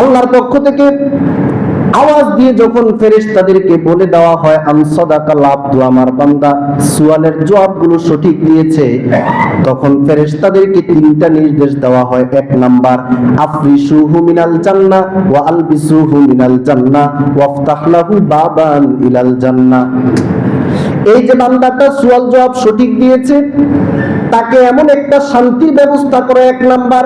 আল্লাহর পক্ষ থেকে আওয়াজ দিয়ে যখন ফেরেশতাদেরকে বলে দেওয়া হয়, আম সদাকাল আব্দু, আমার বান্দা। সুয়ালের জবাবগুলো সঠিক দিয়েছে। তখন ফেরেশতাদেরকে তিনটা নির্দেশ দেওয়া হয়। এক নাম্বার, আফরিসুহু মিনাল জান্নাহ ওয়া আলবিসুহু মিনাল জান্নাহ ওয়াফতাহ লাহু বাবান ইলাল জান্নাহ। এই যে বান্দাটা সুয়াল জবাব সঠিক দিয়েছে তাকে এমন একটা শান্তির ব্যবস্থা করে, এক নাম্বার,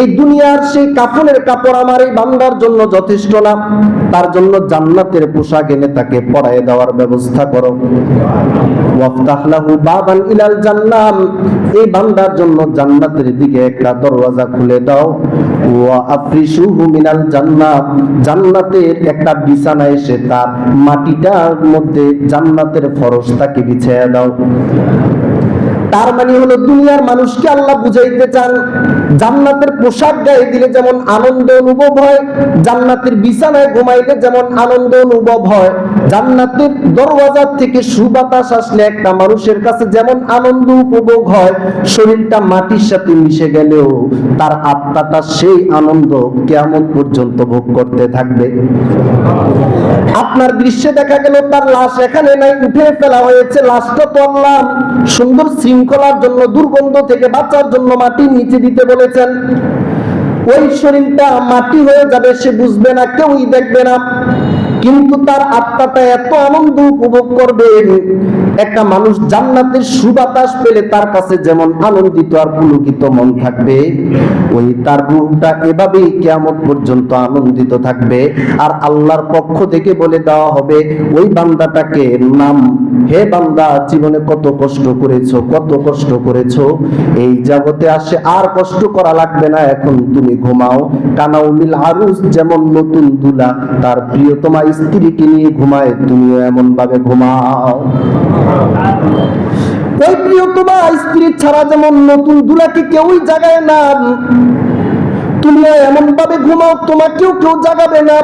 এই দুনিয়ার সেই কাফনের কাপড় আমার এই বান্দার জন্য যথেষ্ট না, তার জন্য জান্নাতের পোশাক এনে তাকে পরায় দেওয়ার ব্যবস্থা করো। বাবান ইলাল জান্নাম, এই বান্দার জন্য জান্নাতের দিকে একটা দরওয়াজা খুলে দাও। মিনাল জান্নাত জান্নাতের একটা বিছানা এসে তার মাটিটার মধ্যে জান্নাতের ফরশ তাকে বিছায়া দাও। তার মানে হলো দুনিয়ার মানুষকে আল্লাহ বুঝাইতে চান, জান্নাতের পোশাক গায়ে দিলে যেমন আনন্দ অনুভব হয়, জান্নাতের বিছানায় ঘুমাইলে যেমন আনন্দ অনুভব হয়, জান্নাতের দরওয়াজা থেকে সুবাতাস আসলে একটা মানুষের কাছে যেমন আনন্দ উপভোগ হয়, শরীরটা মাটির সাথে মিশে গেলেও তার আত্মাটা সেই আনন্দ কেমন পর্যন্ত ভোগ করতে থাকবে। আপনার দৃশ্যে দেখা গেল তার লাশ এখানে নাই, উঠে ফেলা হয়েছে, লাশটা তো আল্লাহ সুন্দর শৃঙ্খলার জন্য, দুর্গন্ধ থেকে বাঁচার জন্য মাটির নিচে দিতে বলেছেন। ওই শরীরটা মাটি হয়ে যাবে, সে বুঝবে না, কেউই দেখবে না। কিন্তু তার আত্মাটা এত আনন্দ উপভোগ করবে একটা মানুষ জান্নাতের সুবাতাস পেলে তার কাছে যেমন আনন্দিত আর পুলকিত মন থাকবে, ওই তার রূপটা এভাবেই কেয়ামত পর্যন্ত আনন্দিত থাকবে। আর আল্লাহর পক্ষ থেকে বলে দেওয়া হবে, ওই বান্দাটাকে নাম, হে বান্দা, জীবনে কত কষ্ট করেছ, কত কষ্ট করেছ, এই জগতে আসে আর কষ্ট করা লাগবে না, এখন তুমি ঘুমাও। কানাউমিল আরুস যেমন নতুন দুলা, তার প্রিয়তমা স্ত্রীকে নিয়ে ঘুমায় তুমি এমন ভাবে ঘুমাও। ওই প্রিয়তমা স্ত্রী ছাড়া যেমন নতুন দুলাকে কেউই জাগায় না। তুমিও এমন ভাবে ঘুমাও, তোমাকেও কেউ জাগাবে না।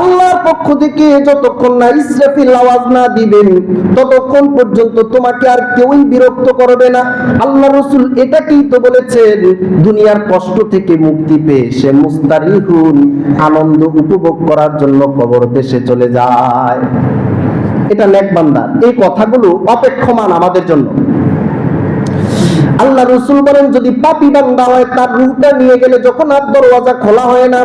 আল্লাহর পক্ষ থেকে যতক্ষণ না ইসরাফিল আওয়াজ না দিবেন, ততক্ষণ পর্যন্ত তোমাকে আর কেউই বিরক্ত করবে না। আল্লাহ রসুল এটাকেই তো বলেছেন, দুনিয়ার কষ্ট থেকে মুক্তি পেয়ে সে মুস্তারিহুন, আনন্দ উপভোগ করার জন্য কবর দেশে চলে যায়। এটা নেক বান্দার এই কথাগুলো অপেক্ষমান আমাদের জন্য। আল্লাহ রসুল বলেন, যদি পাপি বান্দা হয়, তার রুহটা নিয়ে গেলে যখন আর দরওয়াজা খোলা হয় না,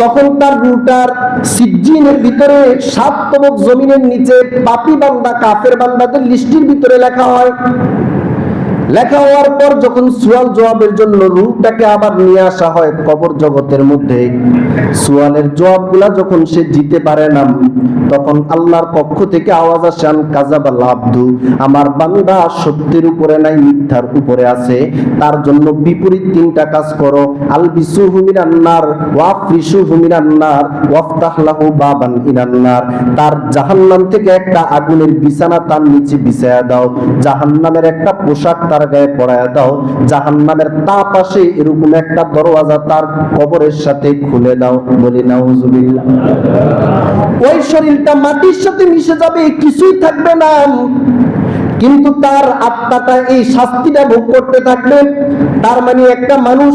তখন তার রুটার সিজিনের ভিতরে সাত তবক জমিনের নিচে পাপি বান্দা, কাফের বান্দাদের লিস্টির ভিতরে লেখা হয়। লেখা হওয়ার পর যখন সুয়াল জবাবের জন্য রূপটাকে আবার নিয়ে আসা হয় কবর জগতের মধ্যে, সুয়ালের জবাবগুলা যখন সে জিতে পারে না, তখন আল্লাহর পক্ষ থেকে আওয়াজ আসেন কাজাবাল আব্দু আমার বান্দা সত্যের উপরে নাই, মিথ্যার উপরে আছে, তার জন্য বিপরীত তিনটা কাজ করো আল বিসু হুমিনান্নার ওয়াফরিসু হুমিনান্নার ওয়াফতাহ লাহু বাবান ইনান্নার তার জাহান্নাম থেকে একটা আগুনের বিছানা তার নিচে বিছায়া দাও, জাহান্নামের একটা পোশাক তার গায়ে পড়ায় দাও। জাহান্নামের তা পাশে এরকম একটা দরওয়াজা তার কবরের সাথে খুলে দাও বলি, নাউজুবিল্লাহ। ওই শরীরটা মাটির সাথে মিশে যাবে, কিছুই থাকবে না। কিন্তু তার আত্মাটা এই শাস্তিটা ভোগ করতে থাকবে তার মানে একটা মানুষ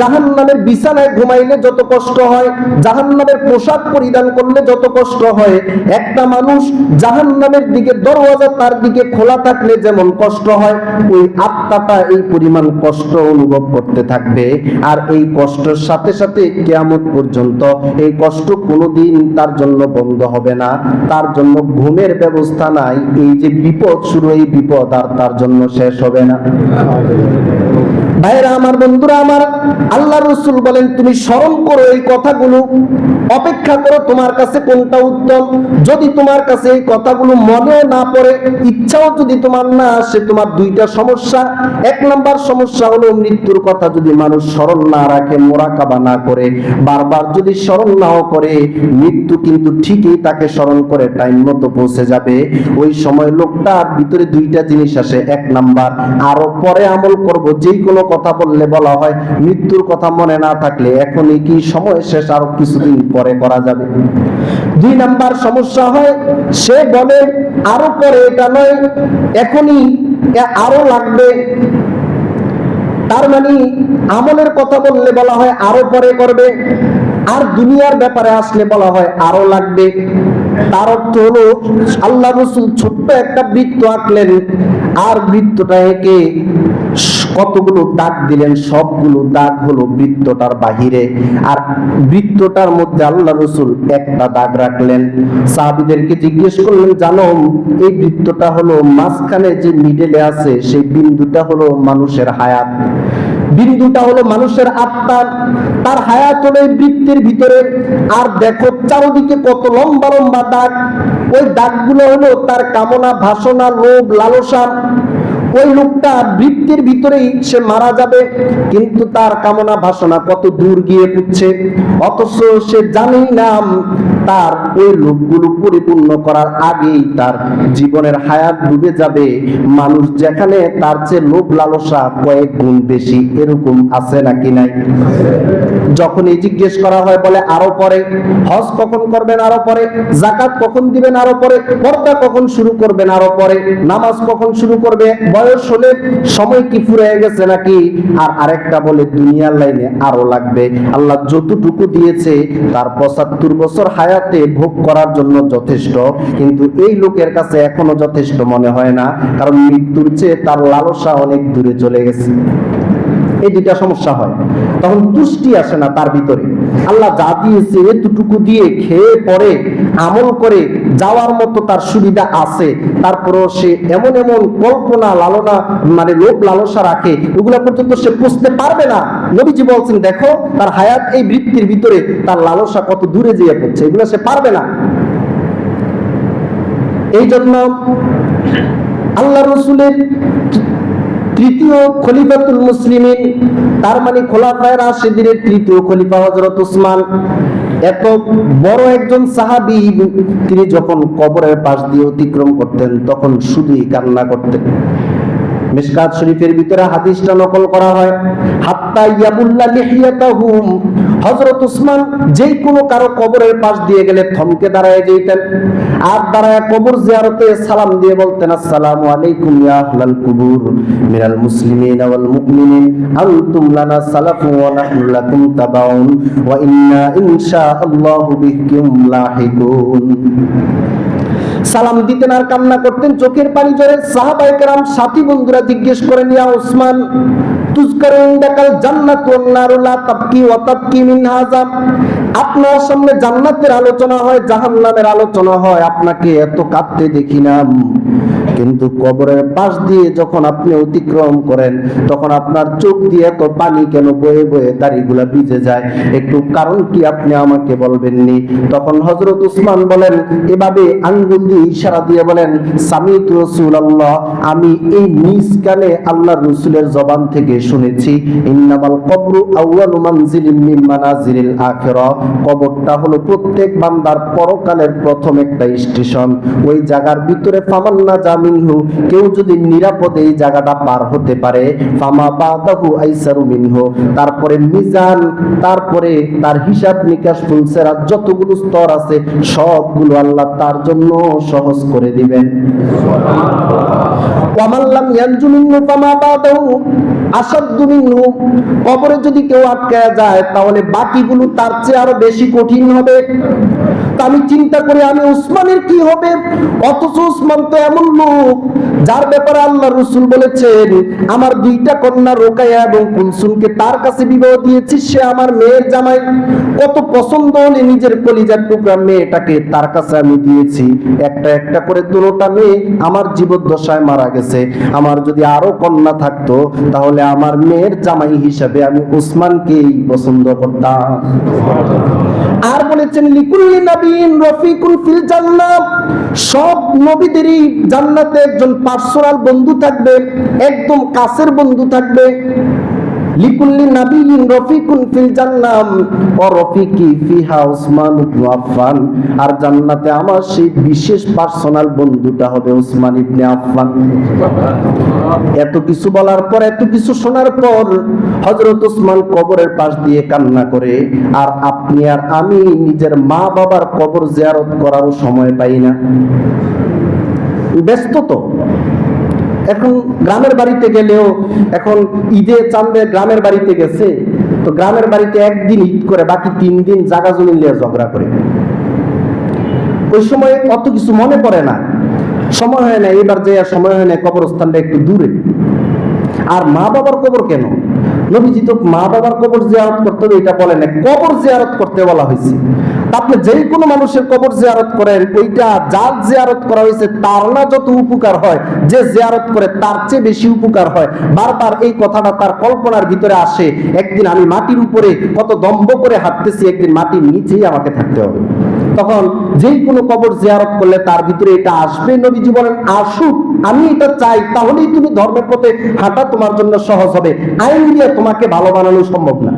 জাহান নামের বিছানায় ঘুমাইলে যত কষ্ট হয় জাহান নামের পোশাক পরিধান করলে যত কষ্ট হয়, একটা মানুষ জাহান নামের দিকে, দরওয়াজা তার দিকে খোলা থাকলে যেমন কষ্ট হয়, ওই আত্মাটা এই পরিমাণ কষ্ট অনুভব করতে থাকবে। আর এই কষ্টের সাথে সাথে কেয়ামত পর্যন্ত এই কষ্ট কোনোদিন তার জন্য বন্ধ হবে না। তার জন্য ঘুমের ব্যবস্থা নাই। এই যে বিপদ শুরু, এই বিপদ আর তার জন্য শেষ হবে না। ভাইরা আমার বন্ধুরা আমার আল্লাহ রসুল বলেন, তুমি স্মরণ করো এই কথাগুলো, অপেক্ষা করো তোমার কাছে কোনটা উত্তম। যদি তোমার কাছে এই কথাগুলো মনে না পড়ে, ইচ্ছাও যদি তোমার না আসে, তোমার দুইটা সমস্যা। এক নাম্বার সমস্যা হলো মৃত্যুর কথা, যদি মানুষ স্মরণ না রাখে, মোরাকাবা না করে, বারবার যদি স্মরণ নাও করে, মৃত্যু কিন্তু ঠিকই তাকে স্মরণ করে, টাইম মতো পৌঁছে যাবে। ওই সময় লোকটার ভিতরে দুইটা জিনিস আসে, এক নাম্বার, আরও পরে আমল করব যেই কোনো কথা বললে বলা হয়, মৃত্যুর কথা মনে না থাকলে এখনই কি সময় শেষ, আরও কিছুদিন পরে করা যাবে। দুই নাম্বার সমস্যা হয়, সে বলে, আরও পরে এটা নয়, এখনই আরও লাগবে। তার মানে আমলের কথা বললে বলা হয়, আরও পরে করবে, আর দুনিয়ার ব্যাপারে আসলে বলা হয়, আরও লাগবে। তার অর্থ হলো, আল্লাহ রসুল ছোট্ট একটা বৃত্ত আঁকলেন, আর বৃত্তটা এঁকে কতগুলো দাগ দিলেন, সবগুলো দাগ হলো বৃত্তটার বাহিরে। আর বৃত্তটার মধ্যে আল্লাহ রসুল একটা দাগ রাখলেন। সাহাবিদেরকে জিজ্ঞেস করলেন, জানো, এই বৃত্তটা হলো মাঝখানে যে মিডেলে আছে, সেই বিন্দুটা হলো মানুষের হায়াত। বিন্দুটা হলো মানুষের আত্মা, তার হায়াত হলো বৃত্তির বৃত্তের ভিতরে। আর দেখো চারদিকে কত লম্বা লম্বা দাগ। ওই দাগগুলো হলো তার কামনা, ভাসনা, লোভ, লালসা। ওই লোকটা বৃত্তির ভিতরেই সে মারা যাবে, কিন্তু তার কামনা বাসনা কত দূর গিয়ে পুচ্ছে অথচ সে জানেই না তার ওই লোকগুলো পরিপূর্ণ করার আগেই তার জীবনের হায়াত ডুবে যাবে। মানুষ যেখানে তার চেয়ে লোভ লালসা কয়েক গুণ বেশি এরকম আছে নাকি নাই? যখনই জিজ্ঞেস করা হয়, বলে আরও পরে। হজ কখন করবেন আরও পরে? জাকাত কখন দিবেন আরও পরে? পর্দা কখন শুরু করবেন আরও পরে? নামাজ কখন শুরু করবে? বয়স হলে সময় কি ফুরিয়ে গেছে নাকি? আর আরেকটা বলে, দুনিয়ার লাইনে আরও লাগবে। আল্লাহ যতটুকু দিয়েছে, তার পঁচাত্তর বছর হায়াতে ভোগ করার জন্য যথেষ্ট। কিন্তু এই লোকের কাছে এখনও যথেষ্ট মনে হয় না, কারণ মৃত্যুর চেয়ে তার লালসা অনেক দূরে চলে গেছে। এই দুইটা সমস্যা হয়। তখন তুষ্টি আসে না তার ভিতরে। আল্লাহ যা দিয়েছে এতটুকু দিয়ে খেয়ে পরে আমল করে যাওয়ার মতো তার সুবিধা আছে। তারপরও সে এমন এমন কল্পনা, লালনা মানে লোভ, লালসা রাখে, ওগুলো পর্যন্ত সে বুঝতে পারবে না। নবীজি বলছেন, দেখো, তার হায়াত এই বৃত্তির ভিতরে, তার লালসা কত দূরে যেয়ে পড়ছে, এগুলো সে পারবে না। এই জন্য আল্লাহ রসুলের তৃতীয় খলিফাতুল মুসলিমিন, তার মানে খোলাফায় রাশিদিনের তৃতীয় খলিফা হযরত উসমান। এত বড় একজন সাহাবি তিনি যখন কবরের পাশ দিয়ে অতিক্রম করতেন, তখন শুধুই কান্না করতেন। মিশকাত শরীফের ভিতরে হাদিসটা নকল করা হয়, হাত্তা ইয়াবুল্লা লিহিয়াতাহুম হযরত উসমান যেই কোনো কারও কবরের পাশ দিয়ে গেলে থমকে দাঁড়ায় যেতেন। আর দাঁড়ায় কবর জিয়ারতে সালাম দিয়ে বলতেন, আসসালামু আলাইকুম ইয়া আহলাল কুবুর, মিনাল মুসলিমিন ওয়াল মুমিনিন, আনতুম লানা সালাফু ওয়া নাহনু লাকুম তাবাউন, ওয়া ইন্না ইনশাআল্লাহু বিকুম লাহিকুন। সালাম দিতেন আর কান্না করতেন। চোখের পানি জোরে সাহাবায়ে কেরাম সাথী বন্ধুরা জিজ্ঞেস করেন, ইয়া উসমান, তুজকার ইনদাকাল জান্নাত ওয়ান নারু লা তাবকি ওয়া তাবকি মিন হাযা? আপনার সামনে জান্নাতের আলোচনা হয়, জাহান্নামের আলোচনা হয়। আপনাকে এত কাঁদতে দেখি কিন্তু কবরের পাশ দিয়ে যখন আপনি অতিক্রম করেন, তখন আপনার চোখ দিয়ে এত পানি কেন বয়ে বয়ে দাড়িগুলা ভিজে যায়? একটু কারণ কি আপনি আমাকে বলবেননি? তখন হজরত উসমান বলেন, এভাবে আঙ্গুল দিয়ে ইশারা দিয়ে বলেন, সামিত রসুল আল্লাহ আমি এই নিজ কানে আল্লাহ রসুলের জবান থেকে শুনেছি, ইন্নামাল কবরু আউয়ালু মানজিলিন মিন মানাজিলিল কবরটা হলো প্রত্যেক বান্দার পরকালের প্রথম একটা স্টেশন। ওই জায়গার ভিতরে, ফামান্না জামিনহু কেউ যদি নিরাপদে এই জায়গাটা পার হতে পারে, ফামা বাদাহু আইসারু মিনহু তারপরে মিজান, তারপরে তার হিসাব নিকাশ ফুলসেরা যতগুলো স্তর আছে, সবগুলো আল্লাহ তার জন্য সহজ করে দিবেন। ওয়ামাল্লাম ইয়ানজু মিনহু ফামা বাদাহু কবরে যদি কেউ যায়, তাহলে বাকিগুলো তার চেয়ে আরও বেশি কঠিন হবে। আমি চিন্তা করি, আমি উসমানের কি হবে? অথচ উসমান তো এমন লোক, যার ব্যাপারে আল্লাহ রসুল বলেছেন, আমার দুইটা কন্যা রোকাইয়া এবং কুলসুমকে তার কাছে বিবাহ দিয়েছি, সে আমার মেয়ের জামাই। কত পছন্দ হলে নিজের কলিজার টুকরা মেয়েটাকে তার কাছে আমি দিয়েছি। একটা একটা করে দুটোটা মেয়ে আমার জীবদ্দশায় মারা গেছে। আমার যদি আরও কন্যা থাকতো, তাহলে আমার মেয়ের জামাই হিসাবে আমি উসমানকেই পছন্দ করতাম। আর বলেছেন, লিকুল্লি নবীন রফিকুল ফিল জান্নাত। সব নবীদেরই জান্নাতে একজন পার্সোনাল বন্ধু থাকবে, একদম কাছের বন্ধু থাকবে। আর জান্নাতে আমার সেই বিশেষ পার্সোনাল বন্ধুটা হবে উসমান ইবনে আফফান। এত কিছু বলার পর, এত কিছু শোনার পর হযরত উসমান কবরের পাশ দিয়ে কান্না করে, আর আপনি আর আমি নিজের মা বাবার কবর জিয়ারত করারও সময় পাই না। ব্যস্ত তো। এখন গ্রামের বাড়িতে গেলেও এখন ঈদে চান্দে গ্রামের বাড়িতে গেছে, তো গ্রামের বাড়িতে একদিন ঈদ করে, বাকি তিন দিন জাগা জমি নিয়ে ঝগড়া করে। ওই সময় অত কিছু মনে পড়ে না। সময় হয় না, এবার যে সময় হয় না, কবরস্থানটা একটু দূরে। আর মা বাবার কবর কেন? নবীজি তো মা বাবার কবর জিয়ারত করতে হবে, এটা বলে না কবর জিয়ারত করতে বলা হয়েছে। আপনি যে কোনো মানুষের কবর জিয়ারত করেন ওইটা যার জিয়ারত করা হয়েছে তার না যত উপকার হয়, যে জিয়ারত করে তার চেয়ে বেশি উপকার হয়। বারবার এই কথাটা তার কল্পনার ভিতরে আসে, একদিন আমি মাটির উপরে কত দম্ভ করে হাঁটতেছি, একদিন মাটির নিচেই আমাকে থাকতে হবে। তখন যেই কোনো কবর জিয়ারত করলে তার ভিতরে এটা আসবে, নবীজি বলেন, আসুক, আমি এটা চাই, তাহলেই তুমি ধর্মের পথে হাঁটা তোমার জন্য সহজ হবে। আইন দিয়ে তোমাকে ভালো বানানো সম্ভব না।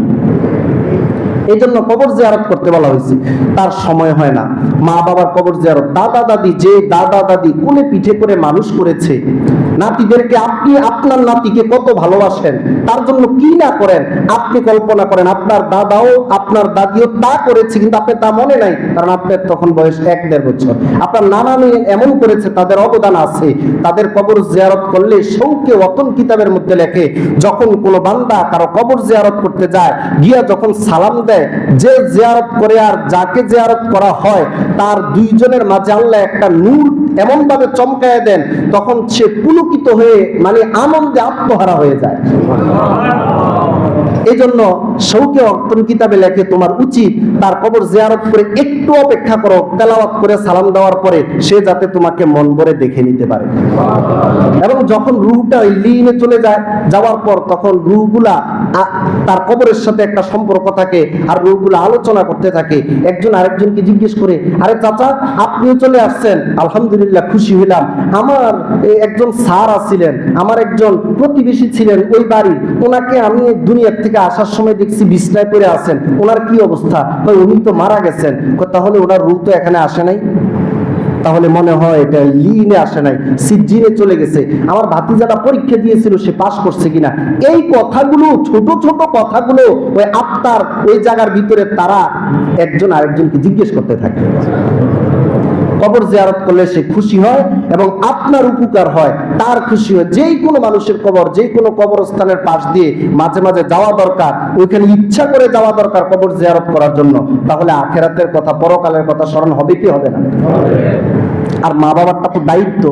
এই জন্য কবর জিয়ারত করতে বলা হয়েছে। তার সময় হয় না। মা বাবার কবর জিয়ারত। দাদা দাদি যে দাদা দাদি কোলে পিঠে করে মানুষ করেছে, নাতিদেরকে আপনি, আপনার নাতিকে কত ভালোবাসেন, তার জন্য কি না করেন? আপনি কল্পনা করেন, আপনার দাদাও, আপনার দাদিও তা করেছে, কিন্তু আপনি তা মনে নাই, কারণ আপনার তখন বয়স এক দেড় বছর। আপনার নানা মেয়ে এমন করেছে, তাদের অবদান আছে। তাদের কবর জিয়ারত করলে শৌকে অতন কিতাবের মধ্যে লেখে, যখন কোনো বান্দা কারও কবর জিয়ারত করতে যায়, গিয়া যখন সালাম দেয় যে জিয়ারত করে আর যাকে জিয়ারত করা হয়, তার দুইজনের মাঝে আল্লাহ একটা নূর এমনভাবে চমকায় দেন, তখন সে পুলকিত হয়ে মানে আনন্দে আত্মহারা হয়ে যায়। এই জন্য শৌকে অর্থন কিতাবে লেখে তোমার উচিত তার কবর জিয়ারত করে একটু অপেক্ষা করো, তেলাওয়াত করে সালাম দেওয়ার পরে সে যাতে তোমাকে মন ভরে দেখে নিতে পারে। এবং যখন রুহটা ওই লিনে চলে যায়, যাওয়ার পর তখন রুহগুলা তার কবরের সাথে একটা সম্পর্ক থাকে আর রুহগুলা আলোচনা করতে থাকে। একজন আরেকজনকে জিজ্ঞেস করে, আরে চাচা, আপনিও চলে আসছেন? আলহামদুলিল্লাহ, খুশি হইলাম। আমার একজন স্যার আছিলেন, আমার একজন প্রতিবেশী ছিলেন ওই বাড়ি ওনাকে আমি দুনিয়ার থেকে আসার সময় দেখছি বিছনায় পড়ে আছেন। ওনার কি অবস্থা? উনি তো মারা গেছেন। তাহলে ওনার রূপ তো এখানে আসে নাই? তাহলে মনে হয় এটা লিনে আসে নাই সিজিনে চলে গেছে। আমার ভাতিজাটা পরীক্ষা দিয়েছিল সে পাস করছে কিনা। এই কথাগুলো, ছোট ছোট কথাগুলো, ওই আত্মার ওই জায়গার ভিতরে তারা একজন আরেকজনকে জিজ্ঞেস করতে থাকে। কবর জিয়ারত করলে সে খুশি হয় এবং আপনার উপকার হয়, তার খুশি হয়। যেই কোনো মানুষের কবর, যেই কোনো কবরস্থানের পাশ দিয়ে মাঝে মাঝে যাওয়া দরকার, ওইখানে ইচ্ছা করে যাওয়া দরকার কবর জিয়ারত করার জন্য, তাহলে আখেরাতের কথা, পরকালের কথা স্মরণ হবে কি হবে না? আর মা বাবারটা তো দায়িত্ব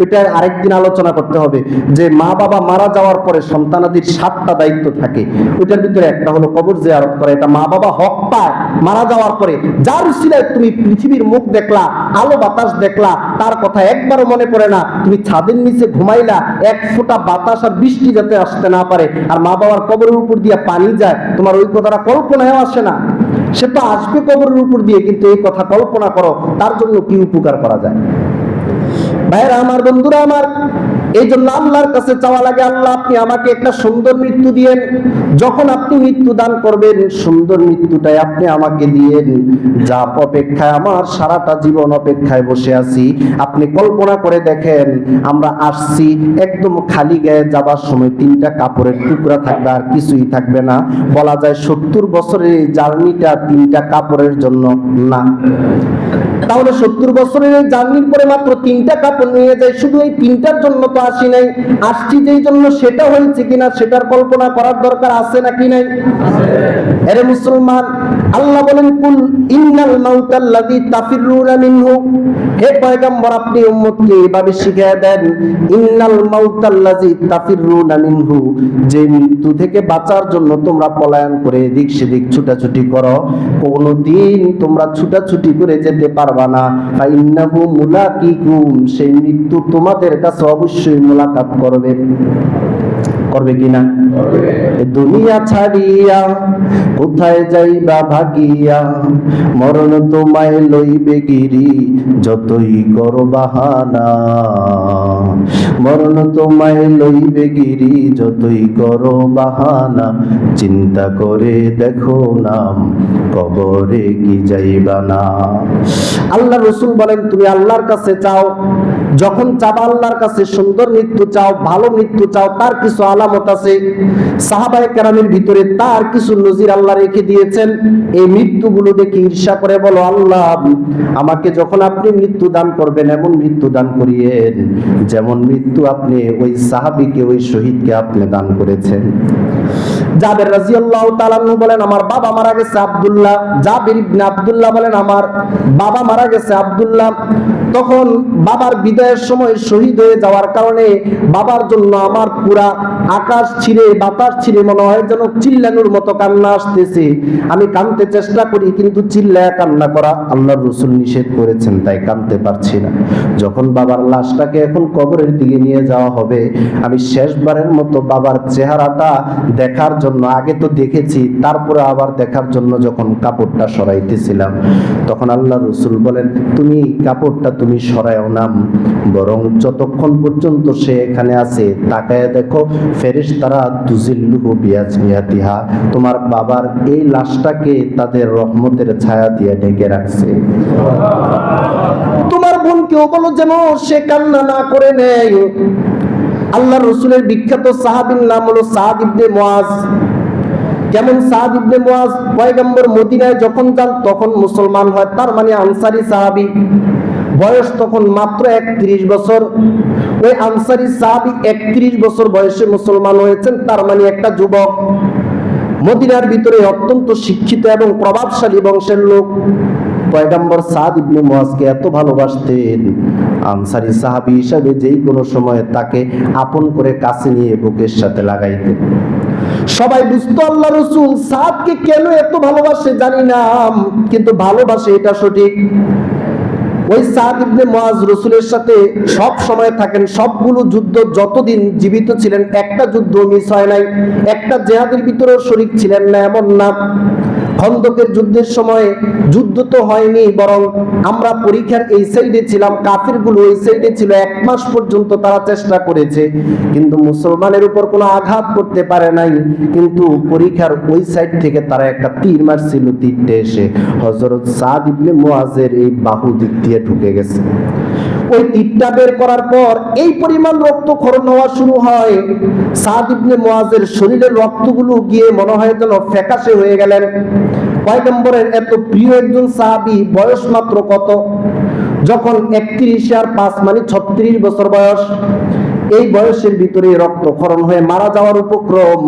ওইটা আরেকদিন আলোচনা করতে হবে যে মা বাবা মারা যাওয়ার পরে সন্তানাদির সাতটা দায়িত্ব থাকে। ওইটার ভিতরে একটা হলো কবর জিয়ারত করা, এটা মা বাবা হক পায় মারা যাওয়ার পরে। যার উসিলায় তুমি পৃথিবীর মুখ দেখলা, আলো বাতাস দেখলা, তার কথা একবারও মনে পড়ে না। তুমি ছাদের নিচে ঘুমাইলা, এক ফোঁটা বাতাস আর বৃষ্টি যাতে আসতে না পারে। আর মা বাবার কবরের উপর দিয়ে পানি যায়, তোমার ওই কথাটা কল্পনায় আসে না। সে তো আসবে কবরের উপর দিয়ে, কিন্তু এই কথা কল্পনা করো, তার জন্য কি উপকার করা যায়? ভাইরা আমার বন্ধুরা, আমার এই জন্য আল্লাহর কাছে চাওয়া লাগে, আল্লাহ আপনি আমাকে একটা সুন্দর মৃত্যু দিয়েন। যখন আপনি মৃত্যু দান করবেন, সুন্দর মৃত্যুটাই আপনি আমাকে দিয়েন। যা অপেক্ষায় আমার সারাটা জীবন অপেক্ষায় বসে আছি। আপনি কল্পনা করে দেখেন, আমরা আসছি, একদম খালি গায়ে যাবার সময় তিনটা কাপড়ের টুকরা থাকবে, আর কিছুই থাকবে না। বলা যায় সত্তর বছরের এই জার্নিটা তিনটা কাপড়ের জন্য না। তাহলে সত্তর বছরের এই জার্নির পরে মাত্র তিনটা কাপড় নিয়ে যায় শুধু এই তিনটার জন্য তো আসি নাই। আসছি যেই জন্য সেটা হয়েছে কিনা, সেটার কল্পনা করার দরকার আছে নাকি নাই? আরে মুসলমান, আল্লাহ বলেন, কুল ইন্নাল মাউতাল্লাযী তাফিরুনা মিনহু। হে পয়গম্বর, আপনি উম্মতকে এভাবে শিখিয়ে দেন, ইন্নাল মাউতাল্লাযী তাফিরুনা মিনহু। যে মৃত্যু থেকে বাঁচার জন্য তোমরা পলায়ন করে এদিক সেদিক ছুটাছুটি করো। কোনোদিন তোমরা ছুটাছুটি করে যেতে পারবা না। ইন্নাহু মুলাকিকুম সেই মৃত্যু তোমাদের কাছে অবশ্যই মোলাকাত করবে। করবে কিনা? দুনিয়া ছাড়িয়া কোথায় যাইবা ভাগিয়া? মরণ তোমায় লইবে গিরি, যতই করো বাহানা। মরণ তোমায় লইবে গিরি, যতই করো বাহানা। চিন্তা করে দেখো নাম, কবরে কি যাইবা না? আল্লাহ রসুল বলেন, তুমি আল্লাহর কাছে চাও, যখন চাবা আল্লাহর কাছে, সুন্দর মৃত্যু চাও, ভালো মৃত্যু চাও, তার কিছু আলাপ আলামত আছে। সাহাবায়ে কেরামের ভিতরে তার কিছু নজির আল্লাহ রেখে দিয়েছেন। এই মৃত্যুগুলো দেখে ঈর্ষা করে বলো, আল্লাহ, আমাকে যখন আপনি মৃত্যু দান করবেন, এমন মৃত্যু দান করিয়েন, যেমন মৃত্যু আপনি ওই সাহাবীকে, ওই শহীদকে আপনি দান করেছেন। জাবের রাদিয়াল্লাহু তাআলা বলেন, আমার বাবা মারা গেছে আব্দুল্লাহ। জাবির ইবনে আব্দুল্লাহ বলেন, আমার বাবা মারা গেছে আব্দুল্লাহ। তখন বাবার বিদায়ের সময় শহীদ হয়ে যাওয়ার কারণে বাবার জন্য আমার পুরা আকাশ ছিঁড়ে, বাতাস ছিঁড়ে মনে হয় যেন চিল্লানোর মতো কান্না আসতেছে। আমি কানতে চেষ্টা করি, কিন্তু চিল্লায় কান্না করা আল্লাহর রসুল নিষেধ করেছেন, তাই কানতে পারছি না। যখন বাবার লাশটাকে এখন কবরের দিকে নিয়ে যাওয়া হবে, আমি শেষবারের মতো বাবার চেহারাটা দেখার জন্য, আগে তো দেখেছি, তারপরে আবার দেখার জন্য যখন কাপড়টা সরাইতেছিলাম, তখন আল্লাহ রসুল বলেন, তুমি কাপড়টা তুমি সরায়ও নাম বরং যতক্ষণ পর্যন্ত সে এখানে আছে, তাকায় দেখো ফেরেশ তারা তুজিল্লুহু বিয়াজমিয়াতিহা তোমার বাবার এই লাশটাকে তাদের রহমতের ছায়া দিয়ে ঢেকে রাখছে। তোমার বোনকেও বলো যেন সে কান্না না করে নেয়। আল্লাহ রসুলের বিখ্যাত সাহাবীর নাম হলো সাদ ইবনে মুআজ। যেমন সাদ ইবনে মুআজ? পয়গম্বর মদিনায় যখন যান, তখন মুসলমান হয়। তার মানে আনসারি সাহাবী। বয়স তখন মাত্র একত্রিশ বছর। ওই আনসারি সাহাবী একত্রিশ বছর বয়সে মুসলমান হয়েছেন, তার মানে একটা যুবক। মদিনার ভিতরে অত্যন্ত শিক্ষিত এবং প্রভাবশালী বংশের লোক। পয়গাম্বর সাদ মুয়াজকে এত ভালোবাসতেন। আনসারি সাহাবী হিসাবে যেই কোনো সময় তাকে আপন করে কাছে নিয়ে বুকের সাথে লাগাইতেন। সবাই বুঝতো আল্লাহ রসুল, সাদকে কেন এত ভালোবাসে জানি না, কিন্তু ভালোবাসে এটা সঠিক। ওই সাদ ইবনে মুয়াজ রসুলের সাথে সব সময় থাকেন, সবগুলো যুদ্ধ যতদিন জীবিত ছিলেন, একটা যুদ্ধ মিস হয় নাই, একটা জেহাদের ভিতরেও শরিক ছিলেন না, এমন না। খন্দকের যুদ্ধের সময় যুদ্ধ তো হয়নি, বরং আমরা পরীক্ষার এই সাইডে ছিলাম কাফিরগুলো ওই সাইডে ছিল, এক মাস পর্যন্ত তারা চেষ্টা করেছে, কিন্তু মুসলমানের উপর কোনো আঘাত করতে পারে নাই, কিন্তু পরীক্ষার ওই সাইড থেকে তারা একটা তীর মারছিল তীরটে এসে। হজরত সাদ ইবনে মুয়াজের এই বাহু দিক দিয়ে ঢুকে গেছে। ওই তীরটা বের করার পর এই পরিমাণ রক্তক্ষরণ হওয়া শুরু হয়। সাদ ইবনে মুয়াজের শরীরের রক্তগুলো গিয়ে মনে হয় যেন ফ্যাকাশে হয়ে গেলেন। পয়গম্বরের এত প্রিয় একজন সাহাবী বয়স মাত্র কত? যখন একত্রিশ আর পাঁচ মানে ছত্রিশ বছর বয়স। এই বয়সের ভিতরে রক্তক্ষরণ হয়ে মারা যাওয়ার উপক্রম।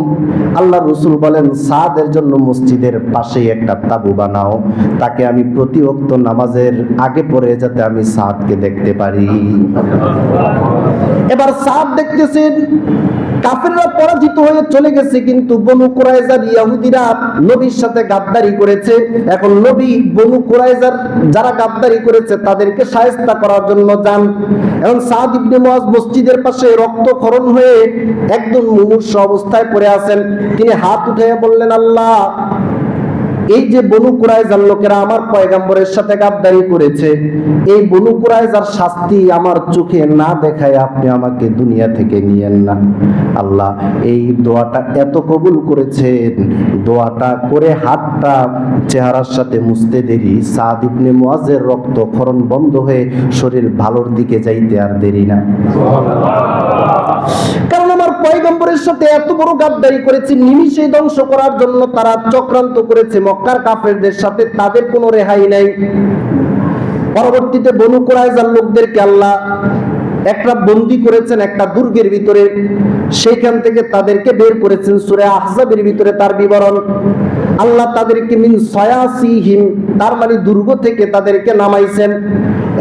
আল্লাহ রসুল বলেন, সাদের জন্য মসজিদের পাশেই একটা তাবু বানাও। তাকে আমি প্রতি অক্ত নামাজের আগে পরে যাতে আমি সাদকে দেখতে পারি। এবার সাদ দেখতেছেন, কাফেররা পরাজিত হয়ে চলে গেছে, কিন্তু বনু কুরাইজার ইয়াহুদিরা নবীর সাথে গাদ্দারি করেছে। এখন নবী বনু কুরাইজার যারা গাদ্দারি করেছে, তাদেরকে সায়স্তা করার জন্য যান। এখন সাদ ইবনে মুয়াজ মসজিদের পাশে রক্তক্ষরণ হয়ে একদম মুমূর্ষ অবস্থায় পড়ে আছেন তিনি হাত উঠে বললেন আল্লাহ এই যে বনু কুরাইজার লোকেরা আমার পয়গাম্বরের সাথে গাদ্দারি করেছে, এই বনু কুরাইজার শাস্তি আমার চোখে না দেখায় আপনি আমাকে দুনিয়া থেকে নিয়েন না। আল্লাহ, এই দোয়াটা এত কবুল করেছেন। দোয়াটা করে হাতটা চেহারার সাথে মুছতে দেরি, সাদ ইবনে মুয়াজের রক্ত ক্ষরণ বন্ধ হয়ে শরীর ভালোর দিকে যাইতে আর দেরি না। কারণ পয়গম্বরের সাথে এত বড় গাদ্দারি করেছে, নিমিষে ধ্বংস করার জন্য তারা চক্রান্ত করেছে। মক্কার কাফেরদের সাথে তাদের কোনো রেহাই নাই। পরবর্তীতে বনু কুরাইজার লোকদেরকে আল্লাহ একটা বন্দি করেছেন একটা দুর্গের ভিতরে। সেইখান থেকে তাদেরকে বের করেছেন সুরে আহজাবের ভিতরে তার বিবরণ। আল্লাহ তাদেরকে মিন সয়াসিহিম, তার মানে দুর্গ থেকে তাদেরকে নামাইছেন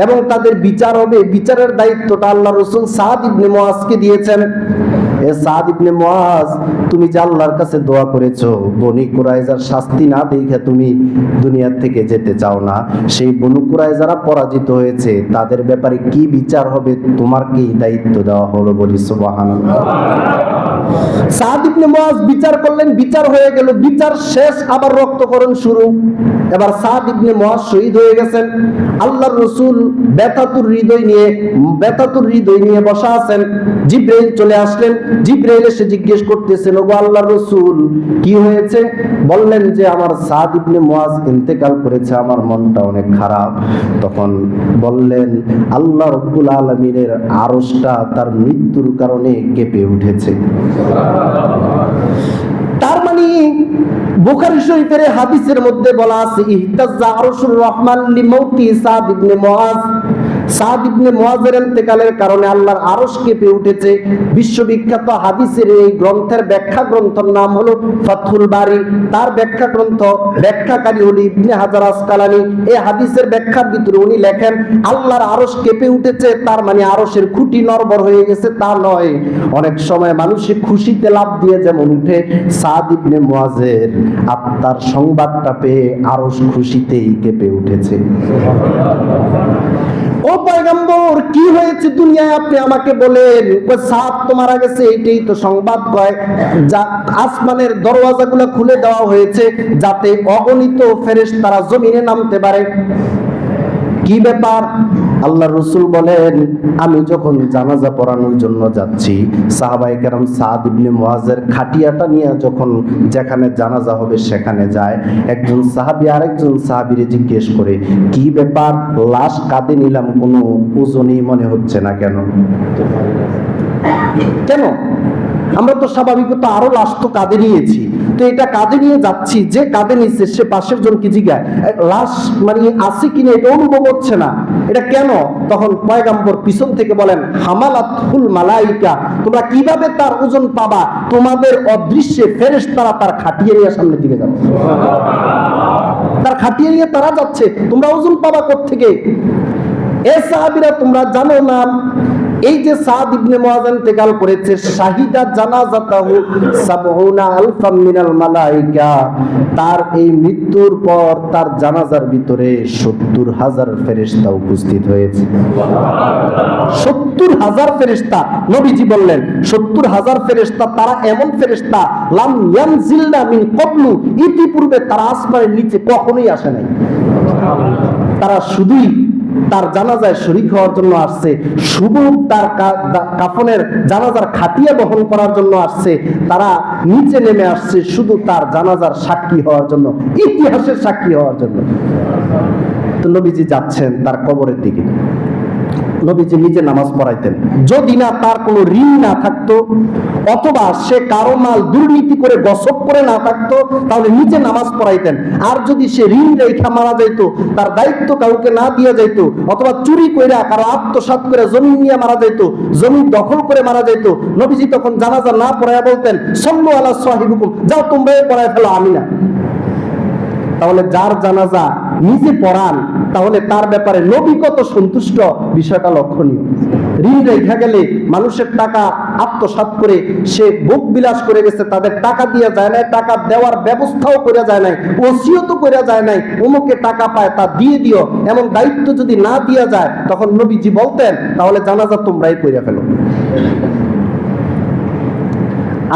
এবং তাদের বিচার হবে। বিচারের দায়িত্বটা আল্লাহ রসুল সাদ ইবনে মুয়াজকে দিয়েছেন। এ সাদ ইবনে মুয়াজ তুমি যে আল্লাহর কাছে দোয়া করেছ, বনি কুরাইজার শাস্তি না দেখে তুমি দুনিয়ার থেকে যেতে চাও না। সেই বনু কুরাইজারা পরাজিত হয়েছে। তাদের ব্যাপারে কি বিচার হবে, তোমার কি দায়িত্ব দেওয়া হলো বলি, সুবহানাল্লাহ। সাদ ইবনে মুয়াজ বিচার করলেন, বিচার হয়ে গেল, বিচার শেষ, আবার রক্তকরণ শুরু। এবার সাদ ইবনে মুয়াজ শহীদ হয়ে গেছেন। আল্লাহর রাসূল বেতাতুর হৃদয় নিয়ে, বেতাতুর হৃদয় নিয়ে বসা আছেন। জিব্রাইল চলে আসলেন। জিব্রাইল এসে জিজ্ঞেস করতেছেন, ওগো রাসূল, কি হয়েছে? বললেন যে, আমার সাদ ইবনে মুয়াজ ইন্তেকাল করেছে, আমার মনটা অনেক খারাপ। তখন বললেন, আল্লাহ রব্বুল আলমিনের তার মৃত্যুর কারণে কেঁপে উঠেছে। তার মানে বুখারী শরীফের হাদিসের মধ্যে বলা আছে, ইহতাজ্জা আরশুর রহমান সাদ ইবনে মুয়াজ। সাদ ইবনে মুয়াজের ইন্তেকালের কারণে আল্লাহর আরশ কেঁপে উঠেছে। বিশ্ববিখ্যাত হাদিসের এই গ্রন্থের ব্যাখ্যা গ্রন্থের নাম হলো ফাতহুল বারি। তার ব্যাখ্যা গ্রন্থ ব্যাখ্যাকারী হলো ইবনে হাজার আসকালানি। এই হাদিসের ব্যাখ্যার ভিতরে উনি লেখেন, আল্লাহর আরশ কেঁপে উঠেছে, তার মানে আরশের খুঁটি নরবর হয়ে গেছে, তা নয়। অনেক সময় মানুষে খুশিতে লাভ দিয়ে যেমন উঠে, সাদ ইবনে মুয়াজের আত্মার সংবাদটা পেয়ে আরশ খুশিতেই কেঁপে উঠেছে। ও পয়গম্বর, কি হয়েছে দুনিয়ায়? আপনি আমাকে বলেন। সাপ তো মারা গেছে এইটাই তো সংবাদ কয়, যা আসমানের দরওয়াজাগুলো খুলে দেওয়া হয়েছে যাতে অগণিত ফেরেশতারা জমিনে নামতে পারে। কি ব্যাপার? আল্লাহ রসুল বলেন, আমি যখন জানাজা পড়ানোর জন্য যাচ্ছি সাহাবাই সাদ ইবনে মুয়াজের খাটিয়াটা নিয়ে যখন যেখানে জানাজা হবে সেখানে যায়, একজন সাহাবি আরেকজন সাহাবিরে জিজ্ঞেস করে, কি ব্যাপার? লাশ কাঁদে নিলাম, কোনো ওজনই মনে হচ্ছে না কেন? কেন? আমরা তো আরও লাশ তো কাঁধে নিয়েছি। তো এটা কাঁধে নিয়ে যাচ্ছি, যে কাঁধে নিচ্ছে সে পাশের জন কি জিগায় লাশ মানে আছে কিনা এটা অনুভব হচ্ছে না। এটা কেন তখন পয়গাম্বর পিছন থেকে বলেন, হামালাত ফুল মালাইকা, তোমরা কীভাবে তার ওজন পাবা? তোমাদের অদৃশ্যে ফেরেস তারা তার খাটিয়ে নিয়ে সামনের দিকে যাবে তার খাটিয়ে নিয়ে তারা যাচ্ছে। তোমরা ওজন পাবা থেকে এ সাহাবিরা, তোমরা জানো না এই যে সাদ ইবনে মুয়াজ ইন্তেকাল করেছে, শাহিদা জানাজাতাহু সাবউনা আলফাম মিনাল মালাইকা। তার এই মৃত্যুর পর তার জানাজার ভিতরে সত্তর হাজার ফেরেশতা উপস্থিত হয়েছে। সত্তর হাজার ফেরেশতা, নবীজি বললেন, সত্তর হাজার ফেরেশতা, তারা এমন ফেরেশতা, লাম ইয়ানজিলনা মিন ক্বাবলু। ইতিপূর্বে তারা আসমানের নিচে কখনোই আসে নাই। তারা শুধুই তার জানাজায় শরিক হওয়ার জন্য আসছে শুভ তার কাফনের জানাজার খাটিয়া বহন করার জন্য আসছে, তারা নিচে নেমে আসছে শুধু তার জানাজার সাক্ষী হওয়ার জন্য, ইতিহাসের সাক্ষী হওয়ার জন্য। তো নবীজি যাচ্ছেন তার কবরের দিকে। নবীজি নিজে নামাজ পড়াইতেন। যদি না তার কোনো ঋণ না থাকতো, অথবা সে কারও মাল দুর্নীতি করে গসব করে না থাকতো, তাহলে নিজে নামাজ পড়াইতেন। আর যদি সে ঋণ রেখা মারা যাইতো, তার দায়িত্ব কাউকে না দিয়া যাইতো, অথবা চুরি কইরা কারও আত্মসাৎ করে জমি নিয়ে মারা যাইতো, জমি দখল করে মারা যাইতো, নবীজি তখন জানাজা না পড়াইয়া বলতেন, সল্লু আলা সাহিবুকুম যাও তোমরা পড়ায় ফেলো, আমি না। তাহলে যার জানাজা নিজে পড়ান, তাহলে তার ব্যাপারে নবী কত সন্তুষ্ট, বিষয়টা লক্ষণীয়। ঋণ রেখা গেলে মানুষের টাকা আত্মসাৎ করে সে বুক বিলাস করে গেছে, তাদের টাকা দিয়ে যায় নাই, টাকা দেওয়ার ব্যবস্থাও করে যায় নাই ওসিয়ত করে যায় নাই, অমুকে টাকা পায় তা দিয়ে দিও, এমন দায়িত্ব যদি না দিয়া যায়, তখন নবীজি বলতেন, তাহলে জানাজা তোমরাই করে ফেলো।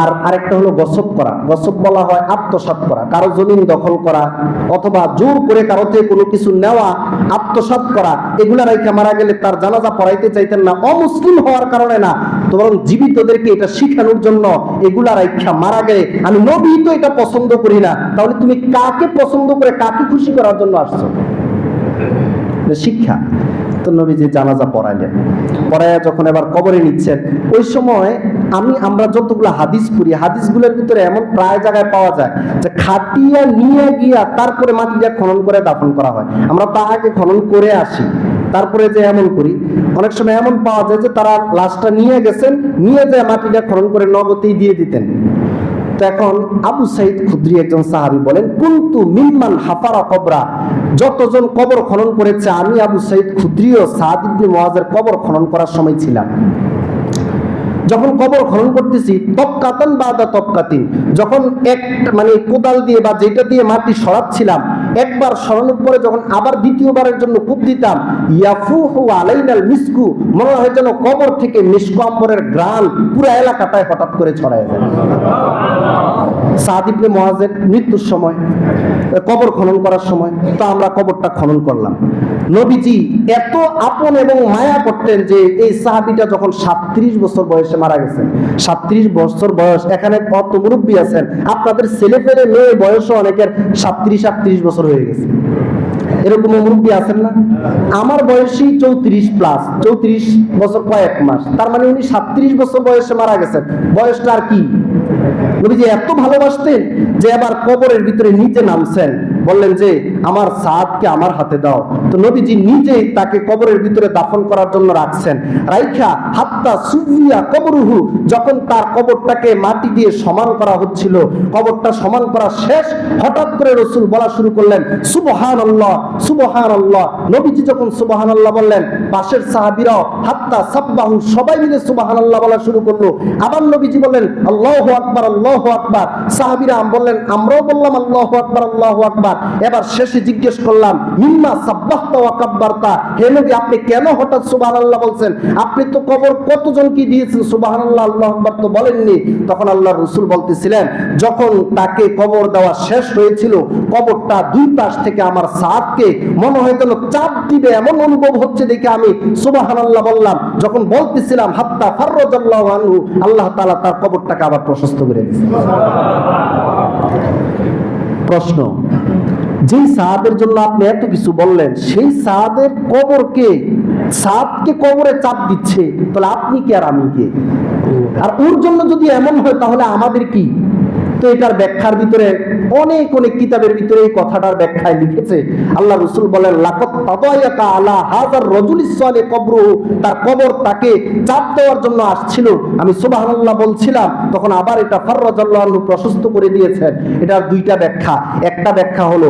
আর আরেকটা হলো গসব করা। গসব বলা হয় আত্মসাৎ করা, কারও জমিন দখল করা অথবা জোর করে কারও থেকে কোনো কিছু নেওয়া, আত্মসাৎ করা, এগুলা রেখে মারা গেলে তার জানাজা পড়াইতে চাইতেন না, অমুসলিম হওয়ার কারণে না। তো বরং জীবিতদেরকে এটা শিখানোর জন্য এগুলা রেখা মারা গেলে, আমি নবী তো এটা পছন্দ করি না, তাহলে তুমি কাকে পছন্দ করে, কাকে খুশি করার জন্য আসছো? শিক্ষা। তো নবীজি জানাজা পড়াইলেন। পড়াইয়া যখন এবার কবরে নিচ্ছেন, ওই সময় আমি, আমরা যতগুলো হাদিস পড়ি, হাদিসগুলোর ভিতরে এমন প্রায় জায়গায় পাওয়া যায় যে খাটিয়া নিয়ে গিয়া তারপরে মাটিটা খনন করে দাফন করা হয়। আমরা তা আগে খনন করে আসি, তারপরে যে এমন করি। অনেক সময় এমন পাওয়া যায় যে তারা লাশটা নিয়ে গেছেন, নিয়ে যায় মাটিটা খনন করে নগদেই দিয়ে দিতেন। তো এখন আবু সাইদ খুদ্রি একজন সাহাবি বলেন, কুন্তু মিম্মান হাফারা কবরা। যতজন কবর খনন করেছে, আমি আবু সাইদ খুদ্রিও সাদ ইবনে মুয়াজের কবর খনন করার সময় ছিলাম। যখন কবর খনন করতেছি তপকাতন বাদা তপকাতিন যখন এক মানে কোদাল দিয়ে বা যেটা দিয়ে মাটি সরাচ্ছিলাম, একবার সরানোর পরে যখন আবার দ্বিতীয়বারের জন্য কূপ দিতাম, ইয়াফুহু আলাইনাল মিসকু, মনে হয় যেন কবর থেকে মিসকু আম্বরের গ্রান পুরো এলাকাটায় হঠাৎ করে ছড়ায় যায়। সাদ ইবনে মৃত্যুর সময়, কবর খনন করার সময়, তো আমরা কবরটা খনন করলাম। নবীজি এত আপন এবং মায়া করতেন যে এই সাহাবিটা যখন সাত্রিশ বছর বয়সে মারা গেছেন সাত্রিশ বছর বয়স, এখানে কত মুরব্বী আছেন? আপনাদের ছেলে পেলে মেয়ে বয়সও অনেকের সাত্রিশ আটত্রিশ বছর হয়ে গেছে। এরকম মুরব্বী আছেন না? আমার বয়সী চৌত্রিশ প্লাস চৌত্রিশ বছর কয়েক মাস। তার মানে উনি সাত্রিশ বছর বয়সে মারা গেছেন। বয়সটা আর কি? নবীজি এত ভালোবাসতেন যে আবার কবরের ভিতরে নিচে নামছেন। বললেন যে, আমার সাদকে আমার হাতে দাও। তো নবীজি নিজেই তাকে কবরের ভিতরে দাফন করার জন্য রাখছেন। রাইখা হাত্তা সুফিয়া কবরুহু, যখন তার কবরটাকে মাটি দিয়ে সমান করা হচ্ছিল, কবরটা সমান করা শেষ, হঠাৎ করে রসুল বলা শুরু করলেন সুবহান আল্লাহ সুবহান আল্লাহ নবীজি যখন সুবহান আল্লাহ বললেন, পাশের সাহাবিরাও, হাত্তা সাব্বাহু, সবাই মিলে সুবহান আল্লাহ বলা শুরু করল। আবার নবীজি বললেন, আল্লাহ আকবার আল্লাহ আকবার। সাহাবিরা বললেন, আমরাও বললাম, আল্লাহ আকবার আল্লাহ আকবার। এবার শেষে জিজ্ঞেস করলাম, মিম্মা সাব্বাহতা ওয়া কাব্বারতা? হে নবী, আপনি কেন হঠাৎ সুবহানাল্লাহ বলছেন? আপনি তো কবর কতজন কি দিয়েছেন? সুবহানাল্লাহ, আল্লাহ আকবার তো বলেননি। তখন আল্লাহ রাসূল বলতেছিলেন, যখন তাকে কবর দেওয়া শেষ হয়েছিল, কবরটা দুই পাশ থেকে আমার সাদকে মনে হয় চাপ দিবে, এমন অনুভব হচ্ছে দেখে আমি সুবহানাল্লাহ বললাম। যখন বলতেছিলাম, হাত্তা ফাররাজাল্লাহু আনহু আল্লাহ তাআলা তার কবরটাকে আবার প্রশস্ত করে প্রশ্ন যেই সাহাদের জন্য আপনি এত কিছু বললেন, সেই সাহাদের কবরকে সাদকে কবরে চাপ দিচ্ছে, তাহলে আপনি কি আর আমি কে? আর ওর জন্য যদি এমন হয়, তাহলে আমাদের কি? তো এটার ব্যাখ্যার ভিতরে অনেক অনেক কিতাবের ভিতরে এই কথাটার ব্যাখ্যায় লিখেছে। আল্লাহ রসুল বলেন লাকত তাদায়াকা আলা হাজার কবর তার কবর তাকে চাপ দেওয়ার জন্য আসছিল। আমি সুবহানাল্লাহ বলছিলাম, তখন আবার এটা ফাররাজাল্লাহু প্রশস্ত করে দিয়েছেন। এটার দুইটা ব্যাখ্যা। একটা ব্যাখ্যা হলো